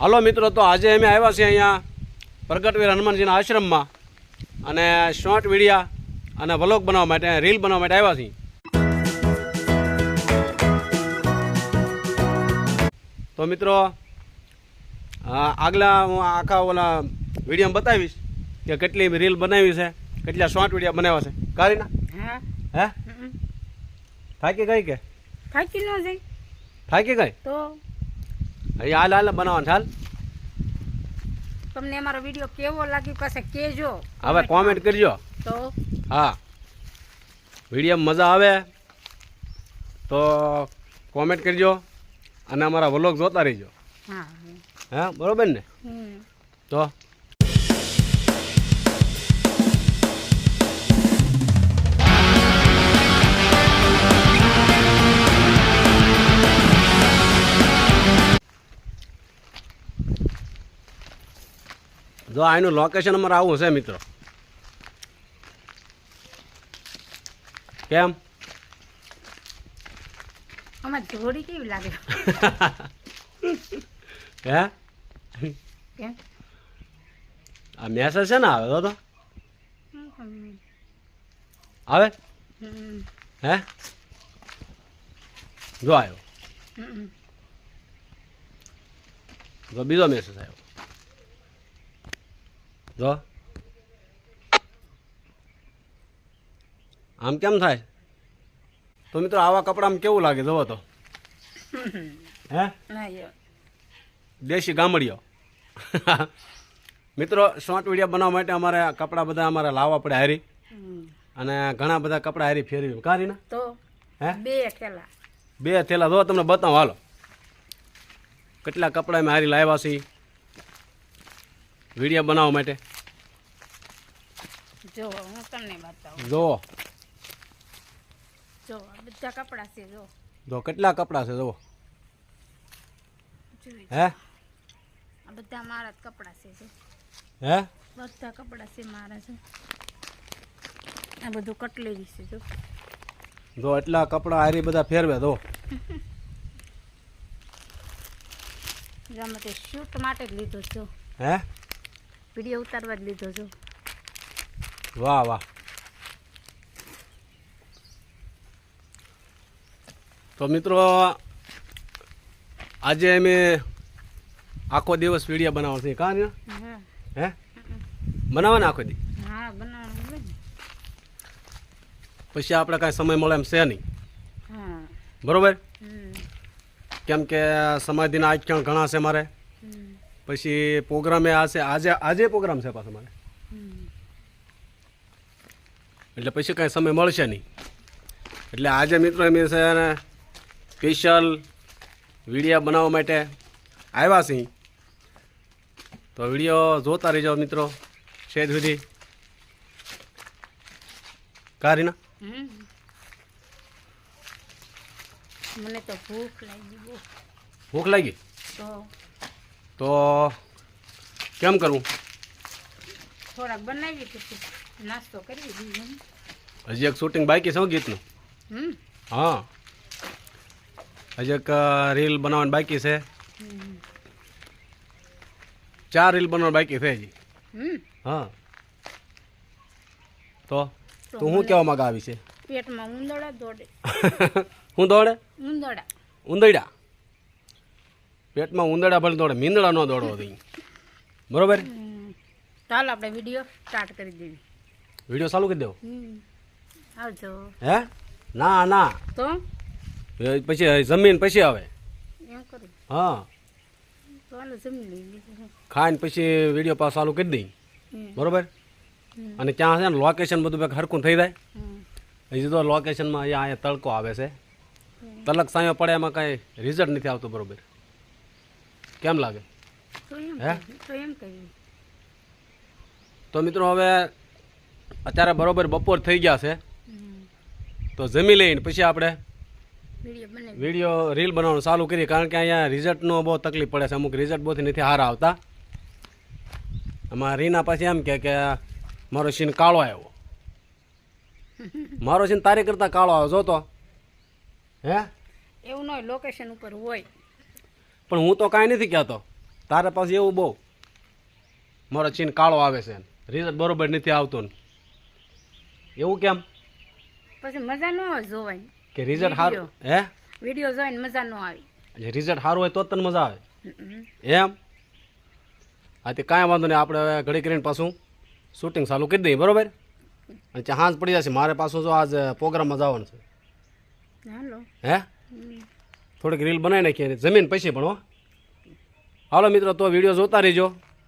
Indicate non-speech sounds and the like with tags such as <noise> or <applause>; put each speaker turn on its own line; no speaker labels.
હાલો મિત્રો તો આજે અમે આવ્યા છીએ અહીંયા પ્રગટવીર હનુમાનજીના આશ્રમમાં અને શોર્ટ વિડીયા અને વ્લોગ બનાવવા માટે રીલ બનાવવા માટે આવ્યા છીએ. તો મિત્રો આગલા હું આખા ઓલા વિડીયામાં બતાવીશ કે કેટલી રીલ બનાવી છે કેટલા શોર્ટ વીડિયો બનાવ્યા છે. કારીના?
હે.
થાકી ગઈ કે?
થાકી ન જઈ
થાકી ગઈ?
તો
હાલ હાલ બનાવવાનું હાલ.
તમને અમારો વીડિયો કેવો લાગ્યો પાસે કેજો
હવે કોમેન્ટ કરજો.
તો
હા. વીડિયો મજા આવે તો કોમેન્ટ કરજો અને અમારા વ્લોગ જોતા રહીજો.
હા.
હા બરોબર ને? તો જો આનું લોકેશન અમારે આવું છે મિત્રો. કેમ?
અમારી જોડી કેવી લાગે? <laughs>
હે?
કેમ?
આ મેસેજ છે ને આવે તો. આવે. હે? જો આવ્યો. જો બીજો મેસેજ આવ્યો. જો. આમ કેમ થાય? તો મિત્રો આવા કપડામાં કેવું લાગે? જોવો તો. <laughs> હે? દેશી ગામડીઓ. મિત્રો શોર્ટ વીડિયો બનાવવા માટે અમારે કપડાં બધા અમારે લાવવા પડે હારી. અને ઘણા બધા કપડાં હારી ફેરવી. કાઢીને
તો
હે?
બે થેલા.
બે થેલા. જો તમને બતાવો હાલો. કેટલા કપડાં મેં હારી લાવ્યા છે વીડિયો બનાવવા માટે.
જો હું તમને બતાવું.
જો.
જો આ બધા કપડા છે જો.
જો કેટલા કપડા છે
જોઈ
હે?
આ બધા મારા જ કપડા છે જો.
હે?
બધા કપડા છે મારા છે આ બધું કટલેરી છે જો.
જો એટલા કપડાં હારી બધા ફેરવે જો.
જો આમાં તે શૂટ માટે જ લીધો છો
હે?
વીડિયો ઉતારવા જ લીધો છો
વાહ વાહ. તો મિત્રો આજે અમે આખો દિવસ વીડિયો બનાવવાનો છે કાં
હે?
બનાવવાના આખો દી. પછી આપણે કાંઈ સમય મળે એમ છે નહીં.
હા.
બરોબર? કેમ કે સમાધિના આખ્યાન ઘણા છે મારે. પછી પ્રોગ્રામે આ છે. આજે આજે પ્રોગ્રામ છે પાછો મારે. એટલે પછી કાંઈ સમય મળશે નહીં. એટલે આજે મિત્રો એમ છે ને સ્પેશિયલ વિડીયા બનાવવા માટે આવ્યા છીએ. તો વીડિયો જોતા રહેજો મિત્રો છે સુધી. કારીના.
મને તો ભૂખ લાગી
ભૂખ લાગી?
તો
કેમ કરવું?
થોડાક બનાવી પછી નાસ્તો કરી દીધો
હજી એક શૂટિંગ બાકી છે ગીતનું?
હમ.
હા. હજી એક રીલ બનાવવાની બાકી છે. ચાર રીલ બનાવવાની બાકી છે હજી. હા. તો તું શું કહેવા માંગે આવી છે?
પેટમાં ઉંદરડા દોડે. <laughs>
હું દોડે?
ઉંદરડા
ઉંદડા પેટમાં ઉંદડા ભલે દોડે મીંદડા ન દોડવો દઈ બરોબર?
ચાલો આપણે વીડિયો સ્ટાર્ટ કરી દેવી.
વીડિયો ચાલુ કરી દેવો?
આવજો.
હે? ના ના.
તો?
પછી જમીન પછી આવે. હા.
તો
ખાઈને પછી વીડિયો પાસ ચાલુ કરી દઈ. બરોબર? અને ત્યાં છે ને લોકેશન બધું કંઈક હરખું થઈ જાય. હજી તો લોકેશનમાં અહીંયા અહીંયા તડકો આવે છે. તલક સાયો પડે એમાં કાંઈ રિઝલ્ટ નથી આવતું બરોબર. કેમ લાગે? હે?
તો એમ કહ્યું
તો મિત્રો હવે અત્યારે બરોબર બપોર થઈ ગયા છે. તો જમી લઈને પછી આપણે
વીડિયો
રીલ બનાવવાનું ચાલુ કરીએ કારણ કે અહીંયા રિઝલ્ટનો બહુ તકલીફ પડે છે. અમુક રિઝલ્ટ બહુથી નથી હારા આવતા. અમારા રીના પાસે એમ કે મારો સીન કાળો આવ્યો. મારો સીન તારી કરતાં કાળો આવ્યો જોતો. હે?
એવું ન લોકેશન ઉપર હોય.
પણ હું તો કાંઈ નથી કહેતો. તારા પાસે એવું બહુ. મારો ચીન કાળો આવે છે રિઝલ્ટ બરોબર નથી આવતું ને. એવું કેમ?
પછી મજા ન જોવાય
કે રિઝલ્ટ સારું હે?
વીડિયો જોઈને મજા ન આવે.
એટલે રિઝલ્ટ સારું હોય તો તને મજા આવે. એમ? હા તે કાંઈ વાંધો નહીં. આપણે હવે ઘડી કરીને પાછું શૂટિંગ ચાલુ કરી દઈએ બરોબર? અને ત્યાં હાંજ પડી જશે. મારે પાછું જો આજ પ્રોગ્રામમાં જવાનું છે. હે? થોડીક રીલ બનાવી નાખીએ. જમીન પછી પણ હો. હાલો મિત્રો તો વીડિયો જોતા રહીજો.